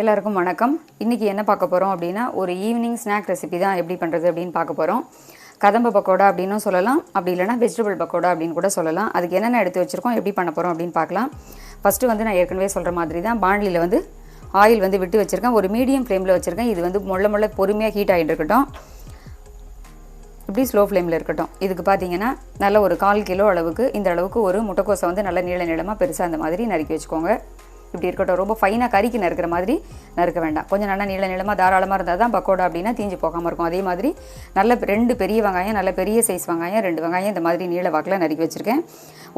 எல்லாருக்கும் வணக்கம். இன்றைக்கி என்ன பார்க்க போகிறோம் அப்படின்னா ஒரு ஈவினிங் ஸ்நாக் ரெசிபி தான் எப்படி பண்ணுறது அப்படின்னு பார்க்க போகிறோம் கதம்ப பக்கோடா அப்படின்னும் சொல்லலாம். அப்படி இல்லைனா வெஜிடபிள் பக்கோடா அப்படின்னு கூட சொல்லலாம். அதுக்கு என்னென்ன எடுத்து வச்சுருக்கோம் எப்படி பண்ண போகிறோம் அப்படின்னு பார்க்கலாம். ஃபஸ்ட்டு வந்து நான் ஏற்கனவே சொல்கிற மாதிரி தான் பாண்டிலியில் வந்து ஆயில் வந்து விட்டு வச்சுருக்கேன். ஒரு மீடியம் ஃப்ளேமில் வச்சுருக்கேன். இது வந்து முள்ள முள்ள பொறுமையாக ஹீட் ஆகிட்டு இருக்கட்டும். இப்படி ஸ்லோ ஃப்ளேமில் இருக்கட்டும். இதுக்கு பார்த்தீங்கன்னா நல்ல ஒரு கால் கிலோ அளவுக்கு இந்த அளவுக்கு ஒரு முட்டைக்கோசை வந்து நல்ல நீள நீளமாக பெருசாக அந்த மாதிரி நறுக்கி வச்சுக்கோங்க. இப்படி இருக்கட்டும் ரொம்ப ஃபைனாக கறிக்கு நறுக்கிற மாதிரி நறுக்க வேண்டாம். கொஞ்சம் நல்லா நீள நீளமாக தாராளமாக இருந்தால் தான் பக்கோடா அப்படின்னா தீஞ்சு போகாமல் இருக்கும். அதே மாதிரி நல்ல ரெண்டு பெரிய வெங்காயம் நல்ல பெரிய சைஸ் வெங்காயம் ரெண்டு வெங்காயம் இந்த மாதிரி நீள வாக்கில் நறுக்கி வச்சுருக்கேன்.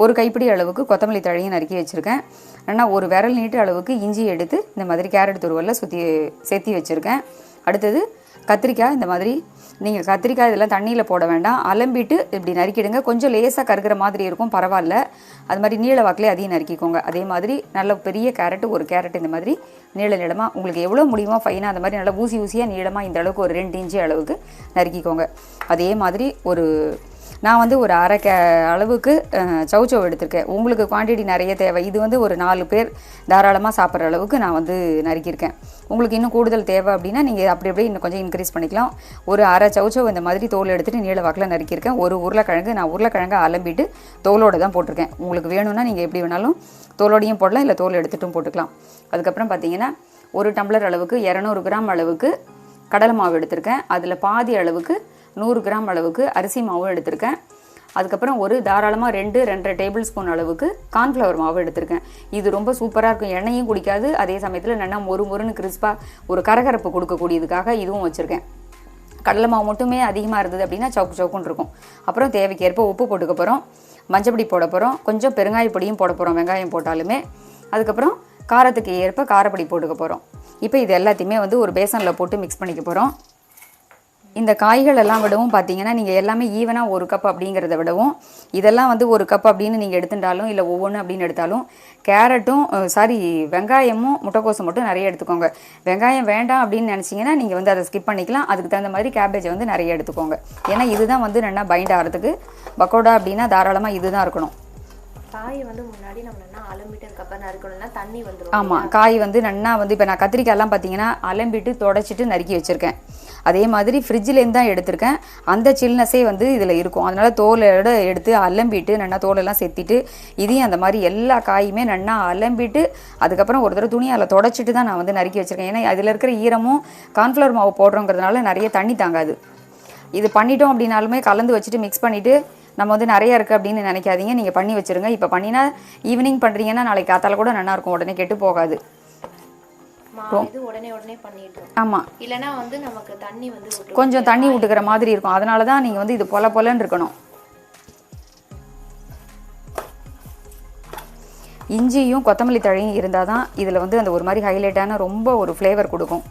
ஒரு கைப்பிடி அளவுக்கு கொத்தமல்லி தழையும் நறுக்கி வச்சுருக்கேன். ஆனால் ஒரு விரல் நீட்டு அளவுக்கு இஞ்சி எடுத்து இந்த மாதிரி கேரட் துருவலில் சுற்றி சேர்த்தி வச்சுருக்கேன். அடுத்தது கத்திரிக்காய் இந்த மாதிரி நீங்கள் கத்திரிக்காய் இதெல்லாம் தண்ணியில் போட வேண்டாம். அலம்பிட்டு இப்படி நறுக்கிடுங்க. கொஞ்சம் லேசாக கருகிற மாதிரி இருக்கும். பரவாயில்ல. அது மாதிரி நீள வாக்கிலே அதையும் நறுக்கிக்கோங்க. அதே மாதிரி நல்ல பெரிய கேரட்டு ஒரு கேரட் இந்த மாதிரி நீள நீளமாக உங்களுக்கு எவ்வளோ முடியுமோ ஃபைனாக அந்த மாதிரி நல்லா ஊசி ஊசியாக நீளமாக இந்த அளவுக்கு ஒரு ரெண்டு இன்ச்சு அளவுக்கு நறுக்கிக்கோங்க. அதே மாதிரி ஒரு நான் வந்து ஒரு அரை கே அளவுக்கு அஹ், எடுத்திருக்கேன். உங்களுக்கு குவான்டிட்டி நிறைய தேவை. இது வந்து ஒரு நாலு பேர் தாராளமாக சாப்பிட்ற அளவுக்கு நான் வந்து நறுக்கியிருக்கேன். உங்களுக்கு இன்னும் கூடுதல் தேவை அப்படின்னா நீங்கள் அப்படி அப்படியே இன்னும் கொஞ்சம் இன்க்ரீஸ் பண்ணிக்கலாம். ஒரு அரை சௌச்சௌ இந்த மாதிரி தோல் எடுத்துகிட்டு நீள வாக்கில் நறுக்கியிருக்கேன். ஒரு உருளைக்கிழங்கு நான் உருளைக்கிழங்கு அலம்பிட்டு தோலோட தான் போட்டிருக்கேன். உங்களுக்கு வேணும்னா நீங்கள் எப்படி வேணாலும் தோலோடையும் போடலாம் இல்லை தோல் எடுத்துட்டும் போட்டுக்கலாம். அதுக்கப்புறம் பார்த்தீங்கன்னா ஒரு டம்ளர் அளவுக்கு இரநூறு கிராம் அளவுக்கு கடலை மாவு எடுத்திருக்கேன். அதில் பாதி அளவுக்கு நூறு கிராம் அளவுக்கு அரிசி மாவும் எடுத்திருக்கேன். அதுக்கப்புறம் ஒரு தாராளமாக ரெண்டு ரெண்டரை டேபிள் ஸ்பூன் அளவுக்கு கார்ன்ஃப்ளவர் மாவு எடுத்திருக்கேன். இது ரொம்ப சூப்பராக இருக்கும். எண்ணெயும் குடிக்காது. அதே சமயத்தில் நல்லா மொறு மொறுன்னு கிறிஸ்பாக ஒரு கரகரப்பு கொடுக்கக்கூடியதுக்காக இதுவும் வச்சுருக்கேன். கடலை மாவு மட்டுமே அதிகமாக இருந்தது அப்படின்னா சவுக்கு சவுக்குன்னு இருக்கும். அப்புறம் தேவைக்கேற்ப உப்பு போட்டுக்க போகிறோம் மஞ்சப்பொடி போட போகிறோம் கொஞ்சம் பெருங்காய பொடியும் போட போகிறோம் வெங்காயம் போட்டாலுமே. அதுக்கப்புறம் காரத்துக்கு ஏற்ப காரப்பொடி போட்டுக்க போகிறோம் இப்போ இது எல்லாத்தையுமே வந்து ஒரு பேசனில் போட்டு மிக்ஸ் பண்ணிக்க போகிறோம் இந்த காய்கள் எல்லாம் விடவும் பார்த்தீங்கன்னா நீங்கள் எல்லாமே ஈவனாக ஒரு கப் அப்படிங்கிறத விடவும் இதெல்லாம் வந்து ஒரு கப் அப்படின்னு நீங்கள் எடுத்துட்டாலும் இல்லை ஒவ்வொன்று அப்படின்னு எடுத்தாலும் கேரட்டும் சாரி வெங்காயமும் முட்டைக்கோசும் மட்டும் நிறைய எடுத்துக்கோங்க. வெங்காயம் வேண்டாம் அப்படின்னு நினச்சிங்கன்னா நீங்கள் வந்து அதை ஸ்கிப் பண்ணிக்கலாம். அதுக்கு தகுந்த மாதிரி கேபேஜை வந்து நிறைய எடுத்துக்கோங்க. ஏன்னா இதுதான் வந்து நல்லா பைண்ட் ஆகிறதுக்கு. பக்கோடா அப்படின்னா தாராளமாக இதுதான் இருக்கணும். காயை வந்து முன்னாடி நம்ம என்ன அலம்பிட்டு அதுக்கப்புறம் நறுக்கணும்னா தண்ணி வந்துடும் ஆமாம் காய் வந்து நன்னா வந்து இப்போ நான் கத்திரிக்காயெல்லாம் பார்த்தீங்கன்னா அலம்பிட்டு தொடச்சிட்டு நறுக்கி வச்சுருக்கேன். அதே மாதிரி ஃப்ரிட்ஜிலேருந்து தான் எடுத்திருக்கேன். அந்த சில்னஸே வந்து இதில் இருக்கும். அதனால் தோலோட எடுத்து அலம்பிட்டு நன்னா தோலெல்லாம் செத்திட்டு இதையும் அந்த மாதிரி எல்லா காயுமே நன்னா அலம்பிட்டு அதுக்கப்புறம் ஒரு தடவை துணியால் தொடச்சிட்டு தான் நான் வந்து நறுக்கி வச்சுருக்கேன். ஏன்னா அதில் இருக்கிற ஈரமும் கார்ன்ஃப்ளவர் மாவு போடுறோங்கிறதுனால நிறைய தண்ணி தாங்காது. இது பண்ணிட்டோம் அப்படின்னாலுமே கலந்து வச்சுட்டு மிக்ஸ் பண்ணிவிட்டு நம்ம வந்து நிறைய இருக்குது அப்படின்னு நினைக்காதீங்க. நீங்கள் பண்ணி வச்சுருங்க. இப்போ பண்ணினா ஈவினிங் பண்ணுறீங்கன்னா நாளைக்கு காத்தால கூட நல்லா இருக்கும். உடனே கெட்டு போகாது. உடனே உடனே ஆமாம் இல்லைன்னா வந்து நமக்கு தண்ணி வந்து விட்டுரும். கொஞ்சம் தண்ணி விட்டுக்கிற மாதிரி இருக்கும். அதனால தான் நீங்கள் வந்து இது பொல பொலன்னு இருக்கணும். இஞ்சியும் கொத்தமல்லி தழையும் இருந்தால் தான் இதில் வந்து அந்த ஒரு மாதிரி ஹைலைட்டான ரொம்ப ஒரு ஃப்ளேவர் கொடுக்கும்.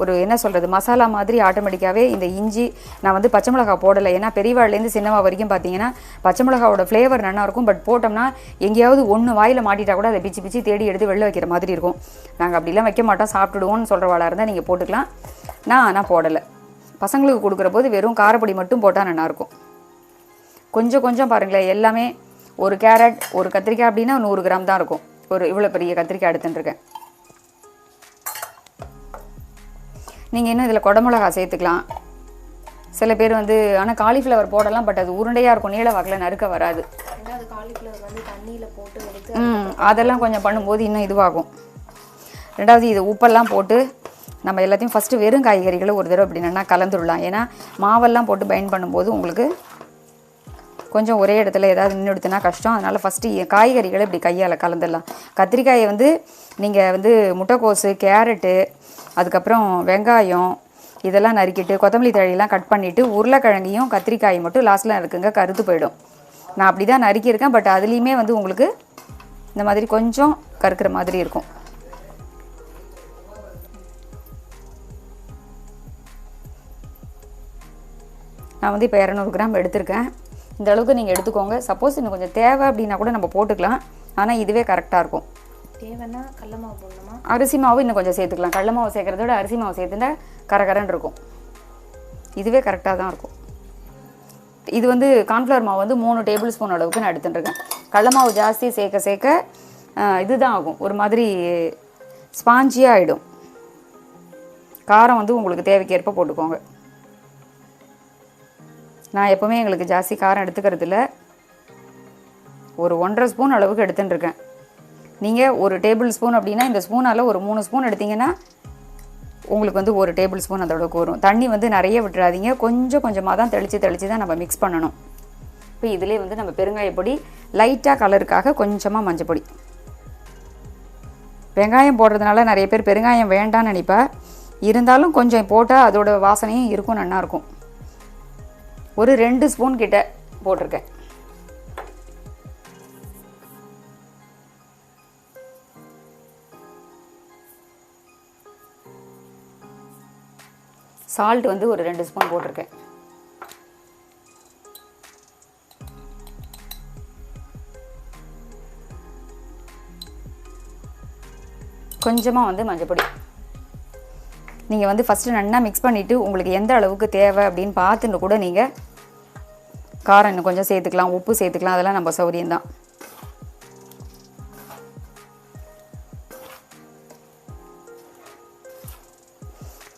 ஒரு என்ன சொல்கிறது மசாலா மாதிரி ஆட்டோமேட்டிக்காகவே இந்த இஞ்சி நான் வந்து பச்சை மிளகா போடலை. ஏன்னா பெரியவாள்லேருந்து சின்னவா வரைக்கும் பார்த்தீங்கன்னா பச்சை மிளகாவோட ஃப்ளேவர் நல்லா இருக்கும். பட் போட்டோம்னா எங்கேயாவது ஒன்று வாயில் மாட்டிட்டா கூட அதை பிச்சு பிச்சு தேடி எடுத்து வெளில வைக்கிற மாதிரி இருக்கும். நாங்கள் அப்படிலாம் வைக்க மாட்டோம். சாப்பிட்டுடுவோம்னு சொல்கிறவாளாக இருந்தால் நீங்கள் போட்டுக்கலாம். நான் ஆனால் போடலை. பசங்களுக்கு கொடுக்குற போது வெறும் காரப்பொடி மட்டும் போட்டால் நல்லாயிருக்கும் கொஞ்சம் கொஞ்சம் பாருங்களேன். எல்லாமே ஒரு கேரட் ஒரு கத்திரிக்காய் அப்படின்னா நூறு கிராம் தான் இருக்கும். ஒரு இவ்வளோ பெரிய கத்திரிக்காய் எடுத்துட்டுருக்கேன். நீங்கள் இன்னும் இதில் குடமிளகா சேர்த்துக்கலாம். சில பேர் வந்து ஆனால் காலிஃப்ளவர் போடலாம் பட் அது உருண்டையாக இருக்கும் நீள வாக்கில் நறுக்க வராது. ம் அதெல்லாம் கொஞ்சம் பண்ணும்போது இன்னும் இதுவாகும். ரெண்டாவது இது உப்பெல்லாம் போட்டு நம்ம எல்லாத்தையும் ஃபஸ்ட்டு வெறும் காய்கறிகளை ஒரு தடவை நல்லா கலந்துடலாம். ஏன்னா மாவெல்லாம் போட்டு பைண்ட் பண்ணும்போது உங்களுக்கு கொஞ்சம் ஒரே இடத்துல ஏதாவது நின்றுடுத்துனா கஷ்டம். அதனால் ஃபஸ்ட்டு காய்கறிகளை இப்படி கையால் கலந்துடலாம். கத்திரிக்காயை வந்து நீங்கள் வந்து முட்டைக்கோஸு கேரட்டு அதுக்கப்புறம் வெங்காயம் இதெல்லாம் நறுக்கிட்டு கொத்தமல்லி தழையெல்லாம் கட் பண்ணிவிட்டு உருளைக்கிழங்கையும் கத்திரிக்காயும் மட்டும் லாஸ்ட்டில் இருக்குங்க கருத்து போயிடும். நான் அப்படி தான் நறுக்கியிருக்கேன் பட் அதுலேயுமே வந்து உங்களுக்கு இந்த மாதிரி கொஞ்சம் கருக்கிற மாதிரி இருக்கும். நான் வந்து இப்போ இரநூறு கிராம் எடுத்திருக்கேன். இந்த அளவுக்கு நீங்கள் எடுத்துக்கோங்க. சப்போஸ் இன்னும் கொஞ்சம் தேவை அப்படின்னா கூட நம்ம போட்டுக்கலாம். ஆனால் இதுவே கரெக்டாக இருக்கும். தேவைன்னா கடல மாவு போடணுமா? அரிசி மாவு இன்னும் கொஞ்சம் சேர்த்துக்கலாம். கடல மாவு சேர்க்குறத விட அரிசி மாவு சேர்த்துட்டா கரகரன்னு இருக்கும். இதுவே கரெக்டாக தான் இருக்கும். இது வந்து கார்ன்ஃப்ளவர் மாவு வந்து மூணு டேபிள் ஸ்பூன் அளவுக்கு நான் எடுத்துட்டுருக்கேன் கடல மாவு ஜாஸ்தி சேர்க்க சேர்க்க இதுதான் ஆகும். ஒரு மாதிரி ஸ்பாஞ்சியாக ஆகிடும் காரம் வந்து உங்களுக்கு தேவைக்கேற்ப போட்டுக்கோங்க. நான் எப்போவுமே எங்களுக்கு ஜாஸ்தி காரம் எடுத்துக்கிறதில்ல. ஒரு ஒன்றரை ஸ்பூன் அளவுக்கு எடுத்துன்னு இருக்கேன் நீங்கள் ஒரு டேபிள் ஸ்பூன் அப்படின்னா இந்த ஸ்பூனால் ஒரு மூணு ஸ்பூன் எடுத்தீங்கன்னா உங்களுக்கு வந்து ஒரு டேபிள் ஸ்பூன் அந்த வரும் தண்ணி வந்து நிறைய விட்டுறாதீங்க. கொஞ்சம் கொஞ்சமாக தான் தெளித்து தெளித்து தான் நம்ம மிக்ஸ் பண்ணணும். இப்போ இதிலே வந்து நம்ம பெருங்காய பொடி லைட்டாக கலருக்காக கொஞ்சமாக மஞ்சள் பொடி வெங்காயம் போடுறதுனால நிறைய பேர் பெருங்காயம் வேண்டாம்னு நினைப்பா. இருந்தாலும் கொஞ்சம் போட்டால் அதோட வாசனையும் இருக்கும் நல்லாயிருக்கும். ஒரு ரெண்டு ஸ்பூன் கிட்ட போட்டிருக்கேன். சால்ட் வந்து ஒரு ரெண்டு ஸ்பூன் போட்டிருக்கேன். கொஞ்சமாக வந்து மஞ்சப்பொடி. நீங்கள் வந்து ஃபஸ்ட்டு நல்லா மிக்ஸ் பண்ணிவிட்டு உங்களுக்கு எந்த அளவுக்கு தேவை அப்படின்னு பார்த்துட்டு கூட நீங்கள் காரம் இன்னும் கொஞ்சம் சேர்த்துக்கலாம் உப்பு சேர்த்துக்கலாம். அதெல்லாம் நம்ம சௌரியம்தான்.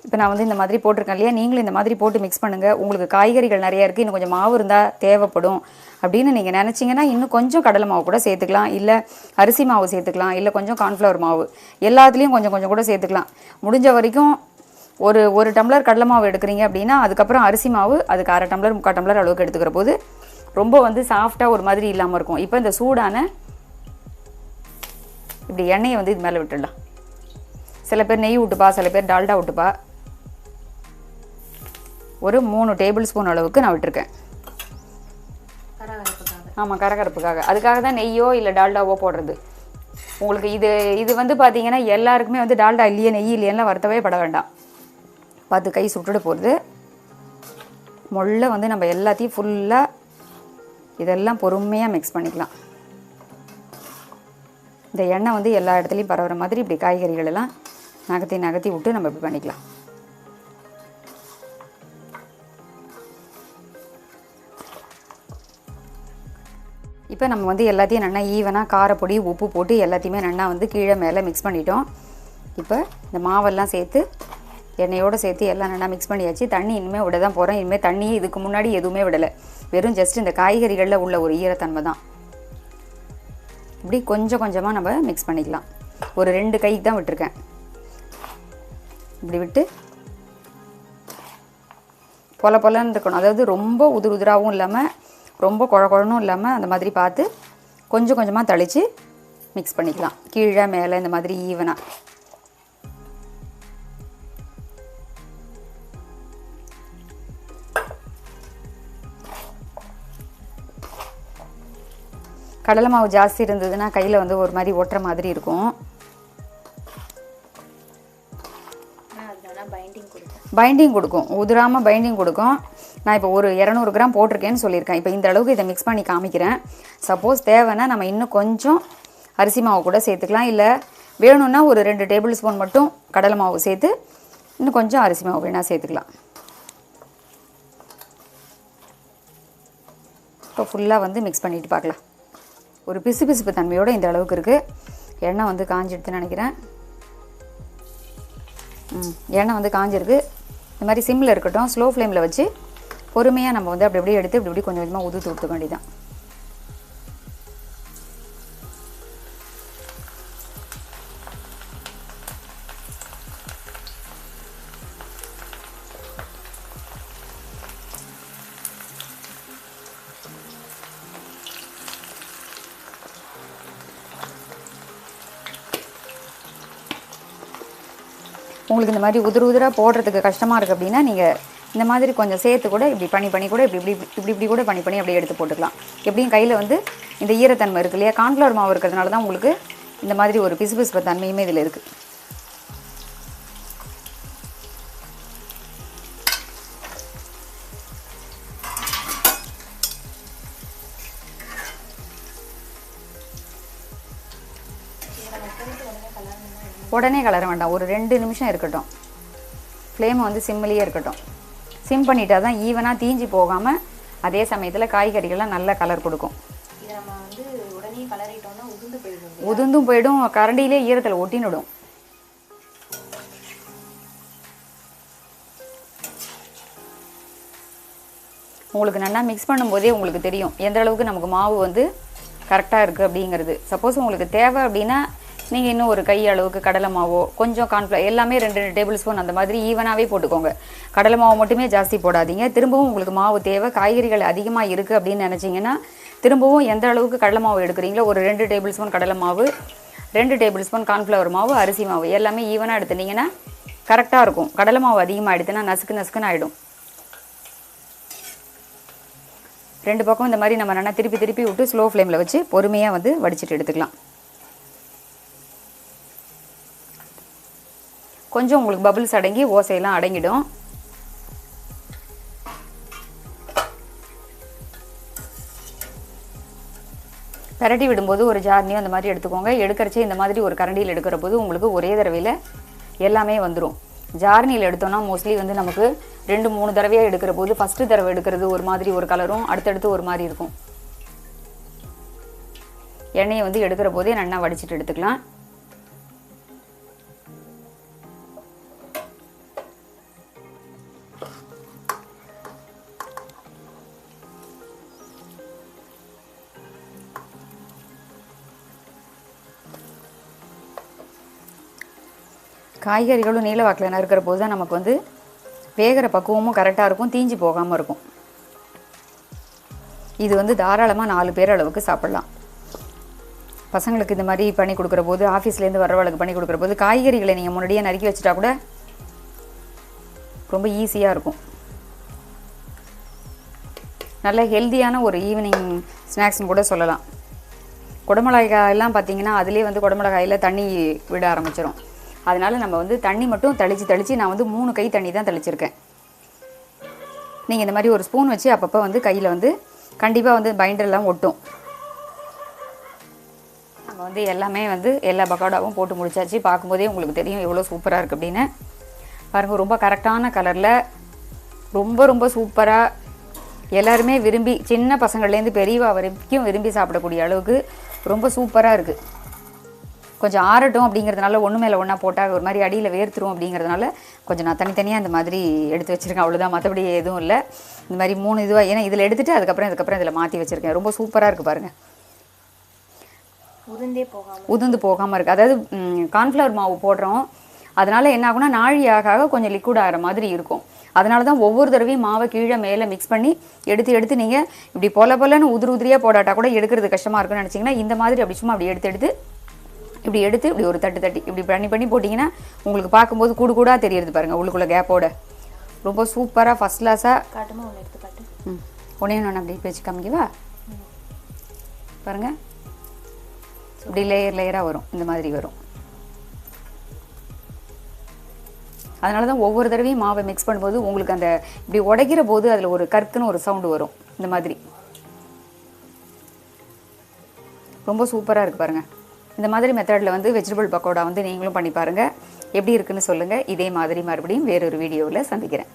இப்போ நான் வந்து இந்த மாதிரி போட்டிருக்கேன் இல்லையா? நீங்களும் இந்த மாதிரி போட்டு மிக்ஸ் பண்ணுங்கள் உங்களுக்கு காய்கறிகள் நிறையா இருக்குது இன்னும் கொஞ்சம் மாவு இருந்தால் தேவைப்படும் அப்படின்னு நீங்கள் நினச்சிங்கன்னா இன்னும் கொஞ்சம் கடலை மாவு கூட சேர்த்துக்கலாம். இல்லை அரிசி மாவு சேர்த்துக்கலாம். இல்லை கொஞ்சம் கார்ன்ஃப்ளவர் மாவு. எல்லாத்துலேயும் கொஞ்சம் கொஞ்சம் கூட சேர்த்துக்கலாம். முடிஞ்ச வரைக்கும் ஒரு ஒரு டம்ளர் கடலை மாவு எடுக்கிறீங்க அப்படின்னா அதுக்கப்புறம் அரிசி மாவு அதுக்கு அரை டம்ளர் முக்கால் டம்ளர் அளவுக்கு எடுத்துக்கிற போது ரொம்ப வந்து சாஃப்டாக ஒரு மாதிரி இல்லாமல் இருக்கும். இப்போ இந்த சூடான இப்படி எண்ணெயை வந்து இது மேலே விட்டுடலாம். சில பேர் நெய் விட்டுப்பா சில பேர் டால்டா விட்டுப்பா ஒரு மூணு டேபிள் ஸ்பூன் அளவுக்கு நான் விட்டுருக்கேன். ஆமாம் கரகரப்புக்காக. அதுக்காக தான் நெய்யோ இல்லை டால்டாவோ போடுறது. உங்களுக்கு இது இது வந்து பார்த்தீங்கன்னா எல்லாருக்குமே வந்து டால்டா இல்லையே நெய் இல்லையெல்லாம் வருத்தவே பட வேண்டாம். பார்த்து கை சுட்டுட போகிறது மொள்ள வந்து நம்ம எல்லாத்தையும் ஃபுல்லாக இதெல்லாம் பொறுமையாக மிக்ஸ் பண்ணிக்கலாம். இந்த எண்ணெய் வந்து எல்லா இடத்துலையும் பரவுற மாதிரி இப்படி காய்கறிகள் எல்லாம் நகர்த்தி நகர்த்தி விட்டு நம்ம இப்படி பண்ணிக்கலாம். இப்போ நம்ம வந்து எல்லாத்தையும் நல்லா ஈவனாக காரப்பொடி உப்பு போட்டு எல்லாத்தையுமே நல்லா வந்து கீழே மேலே மிக்ஸ் பண்ணிட்டோம். இப்போ இந்த மாவெல்லாம் சேர்த்து எண்ணெயோடு சேர்த்து எல்லாம் நல்லா மிக்ஸ் பண்ணியாச்சு. தண்ணி இனிமேல் விட தான் போகிறோம் இனிமேல் தண்ணி இதுக்கு முன்னாடி எதுவுமே விடலை. வெறும் ஜஸ்ட் இந்த காய்கறிகளில் உள்ள ஒரு ஈரத்தன்மை தான். இப்படி கொஞ்சம் கொஞ்சமாக நம்ம மிக்ஸ் பண்ணிக்கலாம். ஒரு ரெண்டு கைக்கு தான் விட்டுருக்கேன். இப்படி விட்டு பொல பொலன்னு இருக்கணும். அதாவது ரொம்ப உதிர் உதிராகவும் இல்லாமல் ரொம்ப குழ குழனும் இல்லாமல் அந்த மாதிரி பார்த்து கொஞ்சம் கொஞ்சமாக தளித்து மிக்ஸ் பண்ணிக்கலாம். கீழே மேலே இந்த மாதிரி ஈவனாக கடலை மாவு ஜாஸ்தி இருந்ததுன்னா கையில் வந்து ஒரு மாதிரி ஒட்டுற மாதிரி இருக்கும். பைண்டிங் கொடுக்கும் பைண்டிங் கொடுக்கும். உதிராமல் பைண்டிங் கொடுக்கும். நான் இப்போ ஒரு இரநூறு கிராம் போட்டிருக்கேன்னு சொல்லியிருக்கேன். இப்போ இந்த அளவுக்கு இதை மிக்ஸ் பண்ணி காமிக்கிறேன். சப்போஸ் தேவைன்னா நம்ம இன்னும் கொஞ்சம் அரிசி மாவு கூட சேர்த்துக்கலாம். இல்லை வேணும்னா ஒரு ரெண்டு டேபிள் ஸ்பூன் மட்டும் கடலை மாவு சேர்த்து இன்னும் கொஞ்சம் அரிசி மாவு வேணால் சேர்த்துக்கலாம். இப்போ ஃபுல்லாக வந்து மிக்ஸ் பண்ணிட்டு பார்க்கலாம். ஒரு பிசுபிசுப்பு தன்மையோடு இந்த அளவுக்கு இருக்குது எண்ணெய் வந்து காஞ்சிடுதுன்னு நினைக்கிறேன். ம் எண்ணெய் வந்து காஞ்சிருக்கு. இந்த மாதிரி சிம்மில் இருக்கட்டும் ஸ்லோ ஃப்ளேமில் வச்சு பொறுமையாக நம்ம வந்து அப்படி அப்படியே எடுத்து இப்படி இப்படி கொஞ்சம் கொஞ்சமாக உதுத்து கொடுத்துக்க வேண்டியதான் உங்களுக்கு இந்த மாதிரி உதிர் உதிராக போடுறதுக்கு கஷ்டமாக இருக்குது அப்படின்னா நீங்கள் இந்த மாதிரி கொஞ்சம் சேர்த்து கூட இப்படி பண்ணி பண்ணி கூட இப்படி இப்படி இப்படி இப்படி கூட பண்ணி பண்ணி அப்படியே எடுத்து போட்டுக்கலாம். எப்படியும் கையில் வந்து இந்த ஈரத்தன்மை இருக்கு இல்லையா? கார்ன்ஃப்ளவர் மாவு இருக்கிறதுனால தான் உங்களுக்கு இந்த மாதிரி ஒரு பிசுபிசுப்பு தன்மையுமே இதில் இருக்குது உடனே கலர வேண்டாம். ஒரு ரெண்டு நிமிஷம் இருக்கட்டும். ஃப்ளேமை வந்து சிம்மிலேயே இருக்கட்டும். சிம் பண்ணிட்டால் தான் ஈவனாக தீஞ்சு போகாமல் அதே சமயத்தில் காய்கறிகள்லாம் நல்ல கலர் கொடுக்கும். உதிர்ந்தும் போயிடும். கரண்டியிலே ஈரத்தில் ஒட்டினுடும் உங்களுக்கு நல்லா மிக்ஸ் பண்ணும்போதே உங்களுக்கு தெரியும். எந்த அளவுக்கு நமக்கு மாவு வந்து கரெக்டாக இருக்குது அப்படிங்கிறது. சப்போஸ் உங்களுக்கு தேவை அப்படின்னா நீங்கள் இன்னும் ஒரு கை அளவுக்கு கடலை மாவோ கொஞ்சம் கார்ன்ஃப்ளவர் எல்லாமே ரெண்டு ரெண்டு டேபிள் ஸ்பூன் அந்த மாதிரி ஈவனாகவே போட்டுக்கோங்க. கடலை மாவு மட்டுமே ஜாஸ்தி போடாதீங்க. திரும்பவும் உங்களுக்கு மாவு தேவை. காய்கறிகள் அதிகமாக இருக்குது அப்படின்னு நினச்சிங்கன்னா திரும்பவும் எந்த அளவுக்கு கடலை மாவு எடுக்கிறீங்களோ ஒரு ரெண்டு டேபிள் ஸ்பூன் கடலை மாவு ரெண்டு டேபிள் ஸ்பூன் கார்ன்ஃப்ளவர் மாவு அரிசி மாவு எல்லாமே ஈவனாக எடுத்துட்டிங்கன்னா கரெக்டாக இருக்கும். கடலை மாவு அதிகமாக எடுத்துனா நசுக்கு நசுக்குன்னு ஆகிடும் ரெண்டு பக்கம் இந்த மாதிரி நம்ம நல்லா திருப்பி திருப்பி விட்டு ஸ்லோ ஃப்ளேமில் வச்சு பொறுமையாக வந்து வடிச்சிட்டு எடுத்துக்கலாம். கொஞ்சம் உங்களுக்கு பபுள்ஸ் அடங்கி ஓசையெல்லாம் அடங்கிடும். பரட்டி விடும்போது ஒரு ஜார்னியும் அந்த மாதிரி எடுத்துக்கோங்க. எடுக்கிறச்சே இந்த மாதிரி ஒரு கரண்டியில் எடுக்கிற போது உங்களுக்கு ஒரே தடவையில் எல்லாமே வந்துடும் ஜார்னியில் எடுத்தோம்னா மோஸ்ட்லி வந்து நமக்கு ரெண்டு மூணு தடவையாக எடுக்கிற போது ஃபஸ்ட்டு தடவை எடுக்கிறது ஒரு மாதிரி ஒரு கலரும் அடுத்தடுத்து ஒரு மாதிரி இருக்கும். எண்ணெயை வந்து எடுக்கிற போதே நல்லா வடிச்சிட்டு எடுத்துக்கலாம். காய்கறிகளும் நீல வாக்கில் நறுக்கிற போது தான் நமக்கு வந்து வேகிற பக்குவமும் கரெக்டாக இருக்கும் தீஞ்சு போகாமல் இருக்கும். இது வந்து தாராளமாக நாலு பேர் அளவுக்கு சாப்பிட்லாம். பசங்களுக்கு இந்த மாதிரி பண்ணி கொடுக்குற போது ஆஃபீஸ்லேருந்து வரவளவுக்கு பண்ணி கொடுக்குற போது காய்கறிகளை நீங்கள் முன்னாடியே நறுக்கி வச்சுட்டா கூட ரொம்ப ஈஸியாக இருக்கும். நல்ல ஹெல்த்தியான ஒரு ஈவினிங் ஸ்நாக்ஸ்னு கூட சொல்லலாம். குடமிளகாயெல்லாம் பார்த்தீங்கன்னா அதுலேயே வந்து குடமிளகாயில் தண்ணி விட ஆரம்பிச்சிடும் அதனால் நம்ம வந்து தண்ணி மட்டும் தெளித்து தெளித்து நான் வந்து மூணு கை தண்ணி தான் தெளிச்சிருக்கேன். நீங்கள் இந்த மாதிரி ஒரு ஸ்பூன் வச்சு அப்பப்போ வந்து கையில் வந்து கண்டிப்பாக வந்து பைண்டர்லாம் ஒட்டும். நம்ம வந்து எல்லாமே வந்து எல்லா பக்கோடாவும் போட்டு முடிச்சாச்சு. பார்க்கும்போதே உங்களுக்கு தெரியும் எவ்வளோ சூப்பராக இருக்குது அப்படின்னு. பாருங்கள் ரொம்ப கரெக்டான கலரில் ரொம்ப ரொம்ப சூப்பராக எல்லாருமே விரும்பி சின்ன பசங்கள்லேருந்து பெரியவா வரைக்கும் விரும்பி சாப்பிடக்கூடிய அளவுக்கு ரொம்ப சூப்பராக இருக்குது கொஞ்சம் ஆறட்டும் அப்படிங்கிறதுனால ஒன்று மேலே ஒன்றா போட்டால் ஒரு மாதிரி அடியில் வேர்த்துரும் அப்படிங்கிறதுனால கொஞ்சம் நான் தனித்தனியாக இந்த மாதிரி எடுத்து வச்சுருக்கேன். அவ்வளோதான் மற்றபடி எதுவும் இல்லை. இந்த மாதிரி மூணு இதுவாக ஏன்னா இதில் எடுத்துட்டு அதுக்கப்புறம் இதுக்கப்புறம் இதில் மாற்றி வச்சுருக்கேன். ரொம்ப சூப்பராக இருக்குது பாருங்கள் உதிர்ந்தே உதிர்ந்து போகாமல் இருக்குது அதாவது கார்ன்ஃப்ளவர் மாவு போடுறோம். அதனால என்ன ஆகும்னா நாழி ஆக ஆக கொஞ்சம் லிக்விட் ஆகிற மாதிரி இருக்கும். அதனால தான் ஒவ்வொரு தடவையும் மாவை கீழே மேலே மிக்ஸ் பண்ணி எடுத்து எடுத்து நீங்கள் இப்படி பொல பொலன்னு உதிரி உதிரியாக போடாட்டா கூட எடுக்கிறது கஷ்டமாக இருக்குன்னு நினச்சிங்கன்னா இந்த மாதிரி அப்படி சும்மா அப்படி எடுத்து எடுத்து இப்படி எடுத்து இப்படி ஒரு தட்டு தட்டி இப்படி பண்ணி பண்ணி போட்டிங்கன்னா உங்களுக்கு பார்க்கும்போது கூடு கூடாக தெரியுது பாருங்கள் உள்ளுக்குள்ளே கேப்போட. ரொம்ப சூப்பராக ஃபஸ்ட் கிளாஸாக காட்டுமா ஒன்று எடுத்து காட்டு. ம். ஒன்றே ஒன்று அப்படி வச்சு காமிக்கவா? பாருங்க. இப்படி லேயர் லேயராக வரும். இந்த மாதிரி வரும். அதனால தான் ஒவ்வொரு தடவையும் மாவை மிக்ஸ் பண்ணும்போது உங்களுக்கு அந்த இப்படி உடைக்கிற போது அதில் ஒரு கற்குன்னு ஒரு சவுண்டு வரும். இந்த மாதிரி. ரொம்ப சூப்பராக இருக்குது பாருங்கள் இந்த மாதிரி மெத்தடில் வந்து வெஜிடபிள் பக்கோடா வந்து நீங்களும் பண்ணி பாருங்கள் எப்படி இருக்குன்னு சொல்லுங்கள் இதே மாதிரி மறுபடியும் வேறொரு வீடியோவில் சந்திக்கிறேன்.